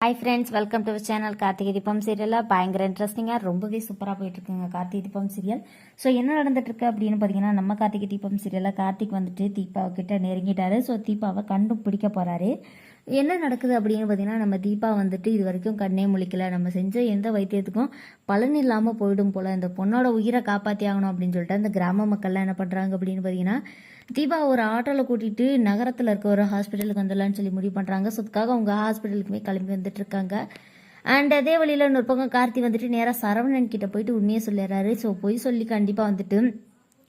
Hi friends welcome to channel Karthigai Deepam சீரியலில் பயங்கர இன்ட்ரெஸ்டிங்காக ரொம்பவே சூப்பராக போயிட்டு இருக்குங்க கார்த்திகை தீபம் சீரியல் ஸோ என்ன நடந்துட்டு இருக்கு அப்படின்னு பார்த்தீங்கன்னா நம்ம கார்த்திகை தீபம் சீரியலில் கார்த்திக் வந்துட்டு தீபாவை கிட்ட நெருங்கிட்டாரு. ஸோ தீபாவை கண்டு பிடிக்க போறாரு. என்ன நடக்குது அப்படின்னு பார்த்தீங்கன்னா நம்ம தீபா வந்துட்டு இது வரைக்கும் கண்ணே முழிக்கல. நம்ம செஞ்ச எந்த வைத்தியத்துக்கும் பலன் இல்லாமல் போயிடும் போல. இந்த பொண்ணோட உயிரை காப்பாற்றி ஆகணும் அப்படின்னு சொல்லிட்டு அந்த கிராம மக்கள்லாம் என்ன பண்ணுறாங்க அப்படின்னு பார்த்தீங்கன்னா தீபா ஒரு ஆட்டோவில் கூட்டிகிட்டு நகரத்தில் இருக்க ஒரு ஹாஸ்பிட்டலுக்கு வந்துடலான்னு சொல்லி முடிவு பண்ணுறாங்க ஸோ அதுக்காக அவங்க ஹாஸ்பிட்டலுக்குமே கிளம்பி வந்துட்டு இருக்காங்க. அண்ட் அதே வழியில் இன்னொரு பக்கம் கார்த்தி வந்துட்டு நேராக சரவணன் கிட்ட போயிட்டு உண்மையை சொல்லிடுறாரு. ஸோ பொய் சொல்லி கண்டிப்பாக வந்துட்டு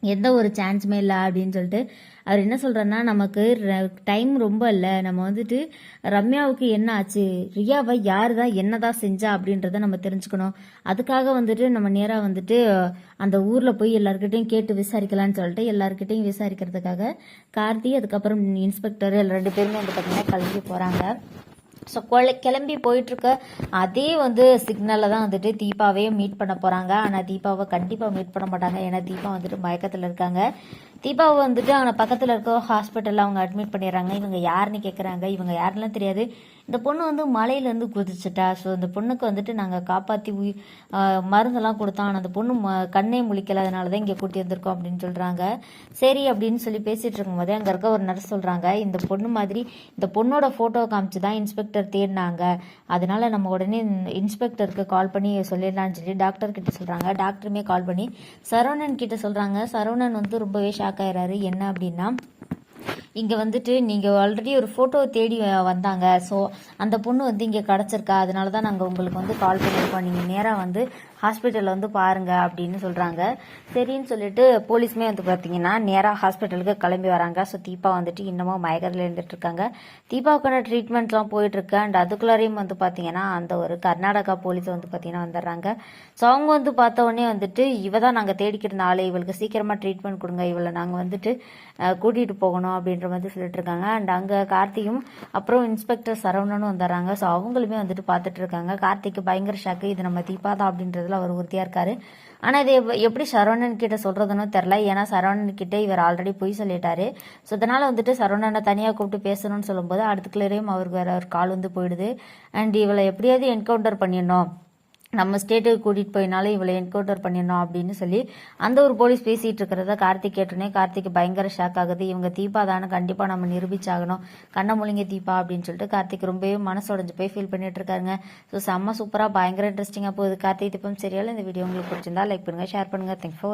எந்த ஒரு சான்ஸுமே இல்லை அப்படின்னு சொல்லிட்டு அவர் என்ன சொல்கிறேன்னா நமக்கு டைம் ரொம்ப இல்லை. நம்ம வந்துட்டு ரம்யாவுக்கு என்ன ஆச்சு? ரியாவை யார் தான் என்ன தான் செஞ்சா அப்படின்றத நம்ம தெரிஞ்சுக்கணும். அதுக்காக வந்துட்டு நம்ம நேராக வந்துட்டு அந்த ஊரில் போய் எல்லாருக்கிட்டையும் கேட்டு விசாரிக்கலாம்னு சொல்லிட்டு எல்லாருக்கிட்டையும் விசாரிக்கிறதுக்காக கார்த்தி அதுக்கப்புறம் இன்ஸ்பெக்டர் ரெண்டு பேருமே வந்து பார்த்திங்கன்னா கிளம்பி போகிறாங்க ஸோ கொலை கிளம்பி போயிட்டுருக்க அதே வந்து சிக்னலில் தான் வந்துட்டு தீபாவையும் மீட் பண்ண போகிறாங்க ஆனால் தீபாவை கண்டிப்பாக மீட் பண்ண மாட்டாங்க. ஏன்னா தீபா வந்துட்டு மயக்கத்தில் இருக்காங்க. தீபாவை வந்துட்டு அவங்க பக்கத்தில் இருக்க ஹாஸ்பிட்டலில் அவங்க அட்மிட் பண்ணிடுறாங்க. இவங்க யாருன்னு கேட்குறாங்க இவங்க யாருலாம் தெரியாது. இந்த பொண்ணு வந்து மலையிலேருந்து குதிச்சுட்டா. ஸோ இந்த பொண்ணுக்கு வந்துட்டு நாங்கள் காப்பாற்றி உயி மருந்தெல்லாம் கொடுத்தோம். ஆனால் அந்த பொண்ணு ம கண்ணே முழிக்கல. அதனால தான் இங்கே கூட்டி வந்திருக்கோம் அப்படின்னு சொல்கிறாங்க சரி அப்படின்னு சொல்லி பேசிகிட்டு இருக்கும்போதே அங்கே இருக்க ஒரு நர்ஸ் சொல்கிறாங்க இந்த பொண்ணு மாதிரி இந்த பொண்ணோட ஃபோட்டோ காமிச்சு தான் இன்ஸ்பெக்டர் தேடினாங்க. அதனால நம்ம உடனே இன்ஸ்பெக்டருக்கு கால் பண்ணி சொல்லிடலாம்னு சொல்லி டாக்டர் கிட்ட சொல்கிறாங்க டாக்டருமே கால் பண்ணி சரவணன் கிட்ட சொல்கிறாங்க சரவணன் வந்து ரொம்பவே ஷாக் ஆயிடுறாரு என்ன அப்படின்னா இங்கே வந்துட்டு நீங்கள் ஆல்ரெடி ஒரு ஃபோட்டோ தேடி வந்தாங்க. ஸோ அந்த பொண்ணு வந்து இங்கே கிடச்சிருக்கா. அதனால தான் நாங்கள் உங்களுக்கு வந்து கால் பண்ணியிருக்கோம் நீங்கள் நேராக வந்து ஹாஸ்பிட்டலில் வந்து பாருங்கள் அப்படின்னு சொல்கிறாங்க சரின்னு சொல்லிட்டு போலீஸுமே வந்து பார்த்தீங்கன்னா நேராக ஹாஸ்பிட்டலுக்கு கிளம்பி வராங்க. ஸோ தீபா வந்துட்டு இன்னமும் மயக்கத்தில் இருந்துட்டுருக்காங்க தீபாவுக்கான ட்ரீட்மெண்ட்லாம் போயிட்டுருக்கு. அண்ட் அதுக்குள்ளாரையும் வந்து பார்த்தீங்கன்னா அந்த ஒரு கர்நாடகா போலீஸ் வந்து பார்த்தீங்கன்னா வந்துடுறாங்க. ஸோ அவங்க வந்து பார்த்த உடனே வந்துட்டு இவ தான் நாங்கள் தேடிக்கிற ஆளு. இவளுக்கு சீக்கிரமாக ட்ரீட்மெண்ட் கொடுங்க. இவளை நாங்கள் வந்துட்டு கூட்டிகிட்டு போகணும் அப்படின்ற மாதிரி சொல்லிட்டு இருக்காங்க அண்ட் அங்கே கார்த்தியும் அப்புறம் இன்ஸ்பெக்டர் சரவணனும் வந்துடுறாங்க. ஸோ அவங்களுமே வந்துட்டு பார்த்துட்டு இருக்காங்க கார்த்திக்கு பயங்கர ஷாக்கு இது நம்ம தீபா அப்படின்றதுல அவர் உறுதியாக இருக்காரு. ஆனால் இது எப்படி சரவணன் கிட்ட சொல்கிறதுன்னு தெரில ஏன்னா சரவணன் கிட்ட இவர் ஆல்ரெடி பொய் சொல்லிட்டாரு. ஸோ அதனால் வந்துட்டு சரவணனை தனியாக கூப்பிட்டு பேசணும்னு சொல்லும்போது அடுத்த கிளரையும் அவருக்கு வேற ஒரு கால் வந்து போயிடுது. அண்ட் இவளை எப்படியாவது என்கவுண்டர் பண்ணிடணும். நம்ம ஸ்டேட்டுக்கு கூட்டிகிட்டு போயினாலும் இவளை என்கவுண்டர் பண்ணிடணும் அப்படின்னு சொல்லி அந்த ஒரு போலீஸ் பேசிகிட்டு இருக்கிறத கார்த்திக் கேட்டோன்னே கார்த்திக் பயங்கர ஷாக் ஆகுது. இவங்க தீபா தானே கண்டிப்பாக நம்ம நிரூபிச்சாகணும். கண்ண முழுங்க தீபா அப்படின்னு சொல்லிட்டு கார்த்திக் ரொம்பவே மனசு உடஞ்சு போய் ஃபீல் பண்ணிட்டு இருக்காங்க ஸோ செம்ம சூப்பராக பயங்கர இன்ட்ரெஸ்டிங்காக போகுது. கார்த்திக் தீபம் சரியால இந்த வீடியோ உங்களுக்கு பிடிச்சிருந்தா லைக் பண்ணுங்கள் ஷேர் பண்ணுங்கள் தேங்க்ஸ் ஃபார்